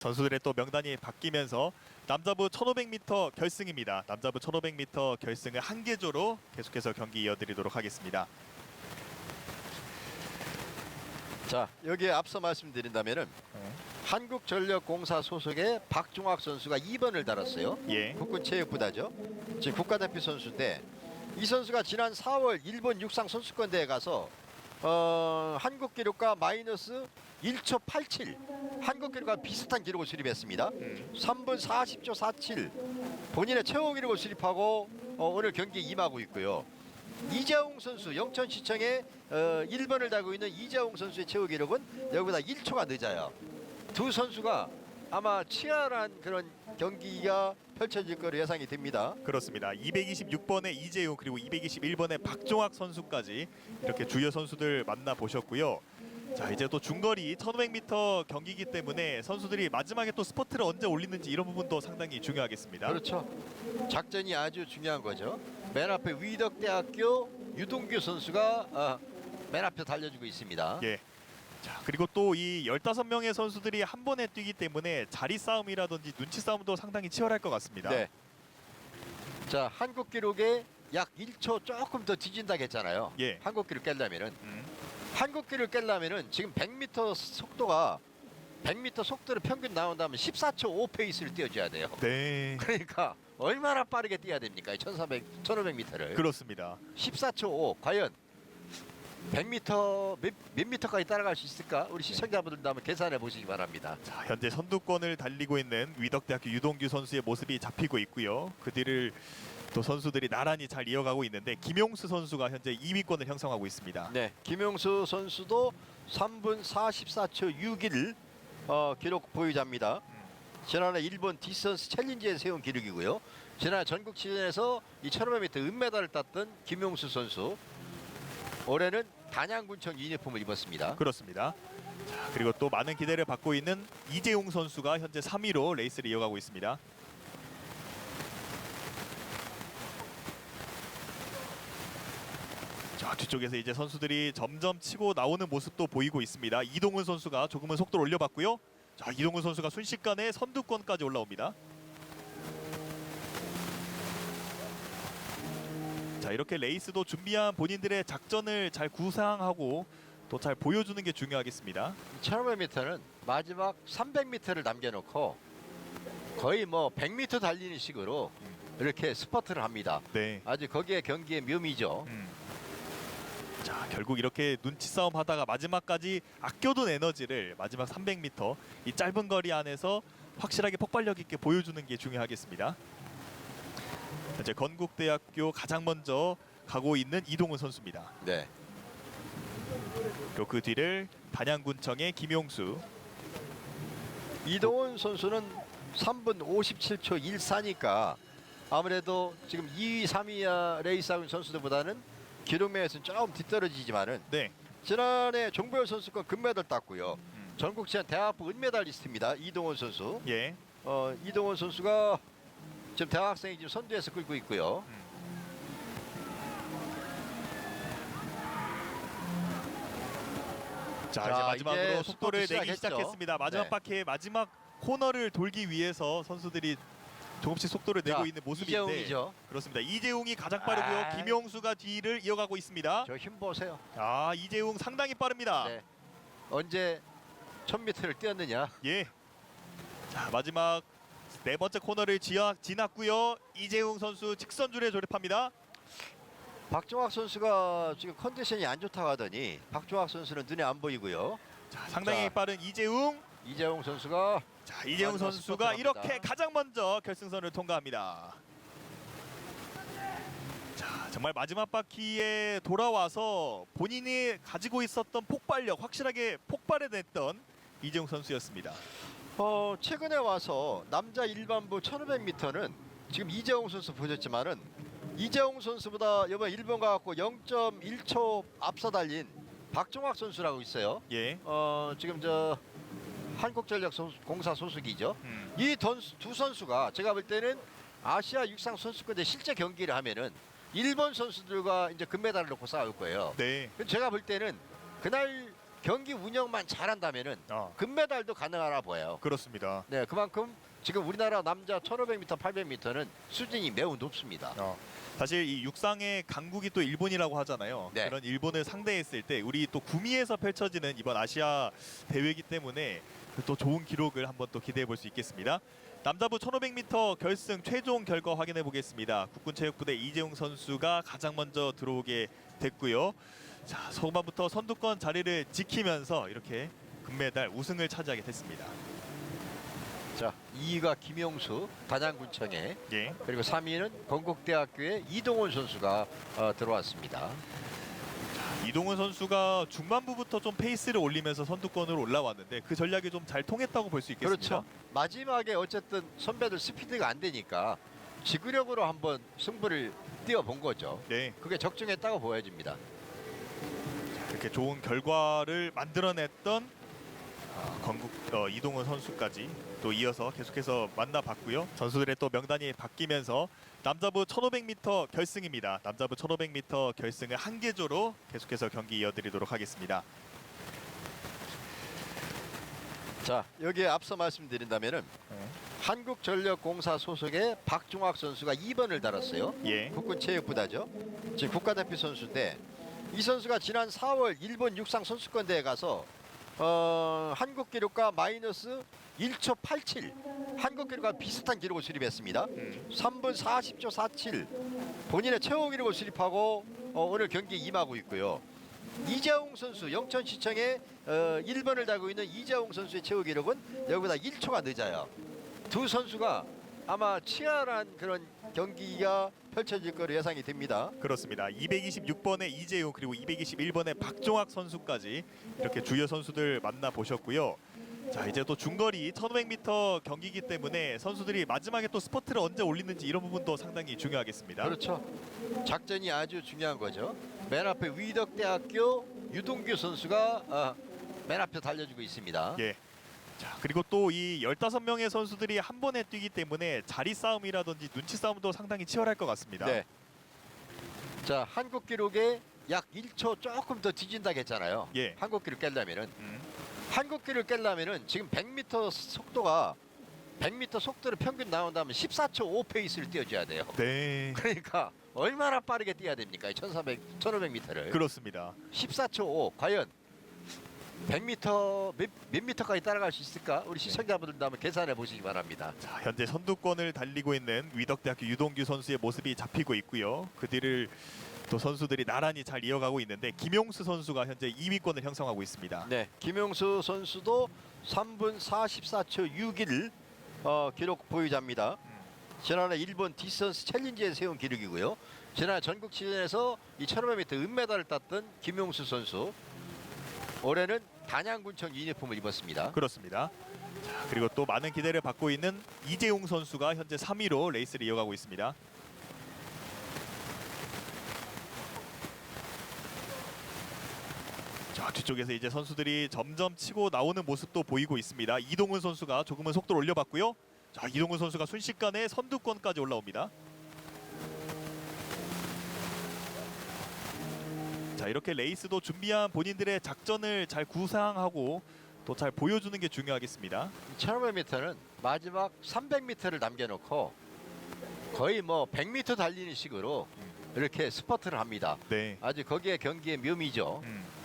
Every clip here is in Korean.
선수들의 또 명단이 바뀌면서 남자부 1500m 결승입니다. 남자부 1500m 결승을 한 개조로 계속해서 경기 이어드리도록 하겠습니다. 자 여기에 앞서 말씀드린다면은 네. 한국전력공사 소속의 박종학 선수가 2번을 달았어요. 예. 국군체육부다죠. 지금 국가대표 선수인데 이 선수가 지난 4월 일본 육상 선수권 대회 가서 어, 한국 기록과 마이너스 1초 87 한국 기록과 비슷한 기록을 수립했습니다. 음. 3분 40초 47 본인의 최고 기록을 수립하고 어, 오늘 경기에 임하고 있고요. 이재홍 선수 영천시청에 어, 1번을 달고 있는 이재홍 선수의 최고 기록은 여기보다 1초가 늦어요. 두 선수가 아마 치열한 그런 경기가 펼쳐질 거로 예상이 됩니다. 그렇습니다. 226번의 이재용 그리고 221번의 박종학 선수까지 이렇게 주요 선수들 만나 보셨고요. 자 이제 또 중거리 1500m 경기이기 때문에 선수들이 마지막에 또 스포트를 언제 올리는지 이런 부분도 상당히 중요하겠습니다. 그렇죠. 작전이 아주 중요한 거죠. 맨 앞에 위덕대학교 유동규 선수가 어, 맨 앞에 달려주고 있습니다. 예. 자 그리고 또 이 15명의 선수들이 한 번에 뛰기 때문에 자리 싸움이라든지 눈치 싸움도 상당히 치열할 것 같습니다. 네. 자 한국 기록에 약 1초 조금 더 뒤진다고 했잖아요. 예. 한국 기록 깰려면은 음, 한국 기록 깰려면은 지금 100m 속도가 100m 속도로 평균 나온다면 14초 5 페이스를 뛰어줘야 돼요. 네. 그러니까 얼마나 빠르게 뛰어야 됩니까? 1,400, 1,500m를. 그렇습니다. 14초 5 과연 100m 몇, 몇 미터까지 따라갈 수 있을까? 우리 시청자분들도 한번 계산해 보시기 바랍니다. 자, 현재 선두권을 달리고 있는 위덕대학교 유동규 선수의 모습이 잡히고 있고요. 그 뒤를 또 선수들이 나란히 잘 이어가고 있는데 김용수 선수가 현재 2위권을 형성하고 있습니다. 네, 김용수 선수도 3분 44초 6일 어, 기록 보유자입니다. 지난해 일본 디스턴스 챌린지에 세운 기록이고요. 지난 전국 시즌에서 이 1500m 은메달을 땄던 김용수 선수 올해는 단양군청 유니폼을 입었습니다. 그렇습니다. 자, 그리고 또 많은 기대를 받고 있는 이재용 선수가 현재 3위로 레이스를 이어가고 있습니다. 자, 뒤쪽에서 이제 선수들이 점점 치고 나오는 모습도 보이고 있습니다. 이동훈 선수가 조금은 속도를 올려봤고요. 자, 이동훈 선수가 순식간에 선두권까지 올라옵니다. 자, 이렇게 레이스도 준비한 본인들의 작전을 잘 구상하고 또 잘 보여주는 게 중요하겠습니다. 1500m는 마지막 300m를 남겨놓고 거의 뭐 100m 달리는 식으로 이렇게 스퍼트를 합니다. 네. 아주 거기에 경기의 묘미죠. 음. 자, 결국 이렇게 눈치 싸움 하다가 마지막까지 아껴둔 에너지를 마지막 300m 이 짧은 거리 안에서 확실하게 폭발력 있게 보여주는 게 중요하겠습니다. 이제 건국대학교 가장 먼저 가고 있는 이동훈 선수입니다. 네. 그리고 그 뒤를 단양군청의 김용수. 이동훈 선수는 3분 57초 14니까 아무래도 지금 2위, 3위 레이스하고 있는 선수들보다는 기록면에서는 조금 뒤떨어지지만은 네. 지난해 종보열 선수권 금메달 땄고요. 전국 체전 대학부 은메달리스트입니다. 이동훈 선수. 예. 어, 이동훈 선수가 지금 대학생이 지금 선두에서 끌고 있고요. 자, 자, 이제 마지막으로 이제 속도를 내기 시작했죠. 시작했습니다. 마지막 네. 바퀴의 마지막 코너를 돌기 위해서 선수들이 조금씩 속도를 내고 자, 있는 모습인데 이재웅이죠. 그렇습니다. 이재웅이 가장 빠르고요. 아. 김용수가 뒤를 이어가고 있습니다. 저 힘 보세요. 아, 이재웅 상당히 빠릅니다. 네. 언제 1000m를 뛰었느냐? 예. 자, 마지막 네 번째 코너를 지어, 지났고요. 이재웅 선수 직선줄에 조립합니다. 박종학 선수가 지금 컨디션이 안 좋다고 하더니 박종학 선수는 눈에 안 보이고요. 자, 상당히 자. 빠른 이재웅. 이재용 선수가 자, 이재웅 마지막 선수가 이렇게. 가장 먼저 결승선을 통과합니다. 자, 정말 마지막 바퀴에 돌아와서 본인이 가지고 있었던 폭발력 확실하게 폭발해냈던 이재웅 선수였습니다. 어, 최근에 와서 남자 일반부 1500m는 지금 이재용 선수 보셨지만은 이재용 선수보다 이번 일본 가갖고 0.1초 앞서 달린 박종학 선수라고 있어요. 예. 어, 지금 저 한국전력 소- 공사 소속이죠. 음. 이두 선수가 제가 볼 때는 아시아 육상 선수권대 실제 경기를 하면은 일본 선수들과 이제 금메달을 놓고 싸울 거예요. 네. 제가 볼 때는 그날 경기 운영만 잘한다면은 어, 금메달도 가능하라 보여요. 그렇습니다. 네, 그만큼 지금 우리나라 남자 1500m, 800m는 수준이 매우 높습니다. 어, 사실 이 육상의 강국이 또 일본이라고 하잖아요. 네. 그런 일본을 상대했을 때 우리 또 구미에서 펼쳐지는 이번 아시아 대회이기 때문에 또 좋은 기록을 한번 또 기대해 볼 수 있겠습니다. 남자부 1500m 결승 최종 결과 확인해 보겠습니다. 국군체육부대 이재용 선수가 가장 먼저 들어오게 됐고요. 자, 소반부터 선두권 자리를 지키면서 이렇게 금메달 우승을 차지하게 됐습니다. 자, 2위가 김용수 단양군청에 예. 그리고 3위는 건국대학교의 이동원 선수가 어, 들어왔습니다. 이동훈 선수가 중반부부터 좀 페이스를 올리면서 선두권으로 올라왔는데 그 전략이 좀 잘 통했다고 볼 수 있겠습니다. 그렇죠. 마지막에 어쨌든 선배들 스피드가 안 되니까 지구력으로 한번 승부를 띄워본 거죠. 네, 그게 적중했다고 보여집니다. 이렇게 좋은 결과를 만들어냈던 아, 건국 어, 이동훈 선수까지 또 이어서 계속해서 만나봤고요. 선수들의 또 명단이 바뀌면서 남자부 1500m 결승입니다. 남자부 1500m 결승을 한 개조로 계속해서 경기 이어드리도록 하겠습니다. 자, 여기에 앞서 말씀드린다면은 한국전력공사 소속의 박종학 선수가 2번을 달았어요. 예, 국군체육부다죠. 지금 국가대표 선수인데 이 선수가 지난 4월 일본 육상 선수권 대회 가서 어, 한국 기록과 마이너스 1초 87 한국 기록과 비슷한 기록을 수립했습니다. 음, 3분 40초 47 본인의 최고 기록을 수립하고 어, 오늘 경기에 임하고 있고요. 이재홍 선수 영천시청에 어, 1번을 달고 있는 이재홍 선수의 최고 기록은 여기보다 1초가 늦어요. 두 선수가 아마 치열한 그런 경기가 펼쳐질 거로 예상이 됩니다. 그렇습니다. 226번의 이재용 그리고 221번의 박종학 선수까지 이렇게 주요 선수들 만나 보셨고요. 자 이제 또 중거리 1500m 경기이기 때문에 선수들이 마지막에 또 스퍼트를 언제 올리는지 이런 부분도 상당히 중요하겠습니다. 그렇죠. 작전이 아주 중요한 거죠. 맨 앞에 위덕대학교 유동규 선수가 어, 맨 앞에 달려주고 있습니다. 예. 자 그리고 또 이 15명의 선수들이 한 번에 뛰기 때문에 자리 싸움이라든지 눈치 싸움도 상당히 치열할 것 같습니다. 네. 자 한국 기록에 약 1초 조금 더 뒤진다고 했잖아요. 예. 한국 기록 깰려면은 음, 한국 기록 깰려면은 지금 100m 속도가 100m 속도를 평균 나온다면 14초 5 페이스를 뛰어줘야 돼요. 네. 그러니까 얼마나 빠르게 뛰어야 됩니까? 1,400, 1,500m를 그렇습니다. 14초 5 과연 100m 몇, 몇 미터까지 따라갈 수 있을까? 우리 시청자분들도 한번 계산해 보시기 바랍니다. 자, 현재 선두권을 달리고 있는 위덕대학교 유동규 선수의 모습이 잡히고 있고요. 그 뒤를 또 선수들이 나란히 잘 이어가고 있는데 김용수 선수가 현재 2위권을 형성하고 있습니다. 네, 김용수 선수도 3분 44초 6일 어, 기록 보유자입니다. 지난해 일본 디스턴스 챌린지에 세운 기록이고요. 지난해 전국치전에서 이 1500m 은메달을 땄던 김용수 선수. 올해는 단양군청 유니폼을 입었습니다. 그렇습니다. 자, 그리고 또 많은 기대를 받고 있는 이재용 선수가 현재 3위로 레이스를 이어가고 있습니다. 자, 뒤쪽에서 이제 선수들이 점점 치고 나오는 모습도 보이고 있습니다. 이동훈 선수가 조금은 속도를 올려봤고요. 자, 이동훈 선수가 순식간에 선두권까지 올라옵니다. 자, 이렇게 레이스도 준비한 본인들의 작전을 잘 구상하고 또 잘 보여주는 게 중요하겠습니다. 1500m는 마지막 300m를 남겨놓고 거의 뭐 100m 달리는 식으로 이렇게 스퍼트를 합니다. 네. 아주 거기에 경기의 묘미죠. 음.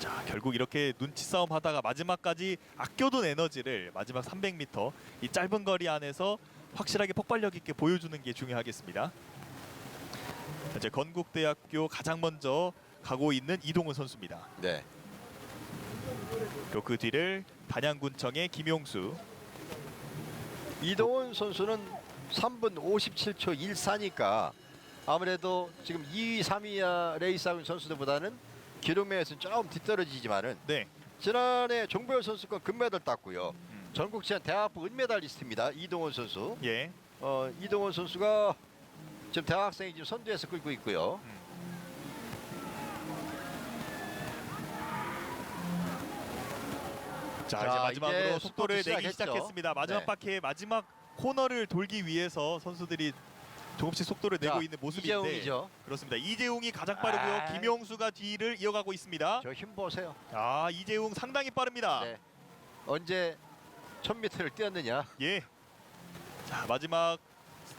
자 결국 이렇게 눈치 싸움 하다가 마지막까지 아껴둔 에너지를 마지막 300m 이 짧은 거리 안에서 확실하게 폭발력 있게 보여주는 게 중요하겠습니다. 이제 건국대학교 가장 먼저 가고 있는 이동훈 선수입니다. 네. 그리고 그 뒤를 단양군청의 김용수. 이동훈 선수는 3분 57초 14니까 아무래도 지금 2위, 3위 레이스하고 있는 선수들보다는 기록면에서는 조금 뒤떨어지지만은 네. 지난해 종보열 선수권 금메달 땄고요. 음. 전국 체전 대학부 은메달리스트입니다. 이동훈 선수. 예. 어, 이동훈 선수가 지금 대학생이 지금 선두에서 끌고 있고요. 자, 자, 이제 마지막으로 이제 속도를 스포츠 내기 시작했죠. 시작했습니다. 마지막 네. 바퀴의 마지막 코너를 돌기 위해서 선수들이 조금씩 속도를 내고 자, 있는 모습인데 이재웅이죠. 그렇습니다. 이재웅이 가장 빠르고요. 아. 김용수가 뒤를 이어가고 있습니다. 저 힘 보세요. 아 이재웅 상당히 빠릅니다. 네. 언제 1000m를 뛰었느냐? 예. 자 마지막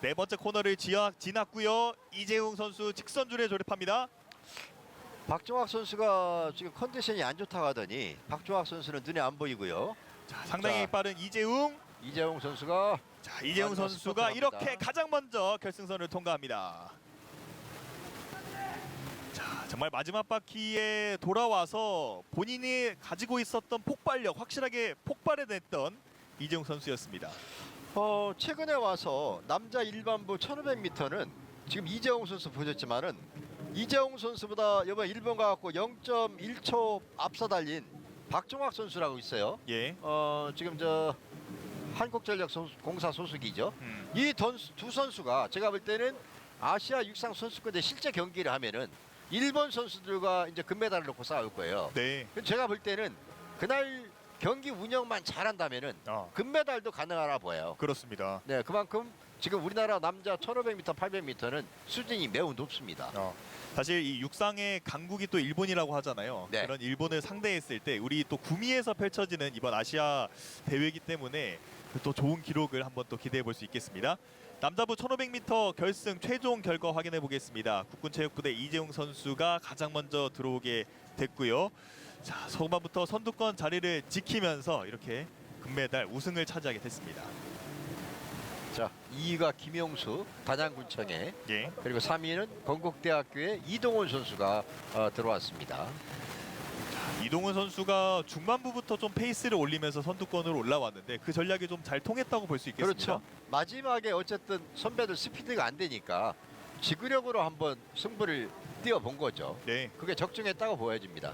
네 번째 코너를 지하, 지났고요. 이재웅 선수 직선줄에 조립합니다. 박종학 선수가 지금 컨디션이 안 좋다고 하더니 박종학 선수는 눈에 안 보이고요. 자 상당히 자. 빠른 이재웅. 이재용 선수가 자 마지막 선수가 이렇게. 가장 먼저 결승선을 통과합니다. 자 정말 마지막 바퀴에 돌아와서 본인이 가지고 있었던 폭발력 확실하게 폭발해냈던 이재웅 선수였습니다. 어, 최근에 와서 남자 일반부 1500m는 지금 이재용 선수 보셨지만은 이재용 선수보다 이번 일본 가갖고 0.1초 앞서 달린 박종학 선수라고 있어요. 예. 어, 지금 저 한국전력 소수- 공사 소속이죠. 음. 이두 선수가 제가 볼 때는 아시아 육상 선수권대 실제 경기를 하면은 일본 선수들과 이제 금메달을 놓고 싸울 거예요. 네. 제가 볼 때는 그날 경기 운영만 잘한다면은 어, 금메달도 가능하라 보여요. 그렇습니다. 네, 그만큼 지금 우리나라 남자 1500m, 800m는 수준이 매우 높습니다. 어, 사실 이 육상의 강국이 또 일본이라고 하잖아요. 네. 그런 일본을 상대했을 때 우리 또 구미에서 펼쳐지는 이번 아시아 대회이기 때문에 또 좋은 기록을 한번 또 기대해 볼 수 있겠습니다. 남자부 1500m 결승 최종 결과 확인해 보겠습니다. 국군체육부대 이재용 선수가 가장 먼저 들어오게 됐고요. 자, 초반부터 선두권 자리를 지키면서 이렇게 금메달 우승을 차지하게 됐습니다. 자, 2위가 김용수 단양군청에 예. 그리고 3위는 건국대학교의 이동훈 선수가 어, 들어왔습니다. 이동훈 선수가 중반부부터 좀 페이스를 올리면서 선두권으로 올라왔는데 그 전략이 좀 잘 통했다고 볼 수 있겠습니다. 그렇죠. 마지막에 어쨌든 선배들 스피드가 안 되니까 지구력으로 한번 승부를 뛰어본 거죠. 네, 그게 적중했다고 보여집니다.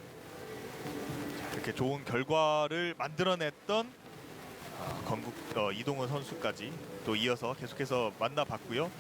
이렇게 좋은 결과를 만들어냈던 어, 건국 어, 이동훈 선수까지 또 이어서 계속해서 만나봤고요.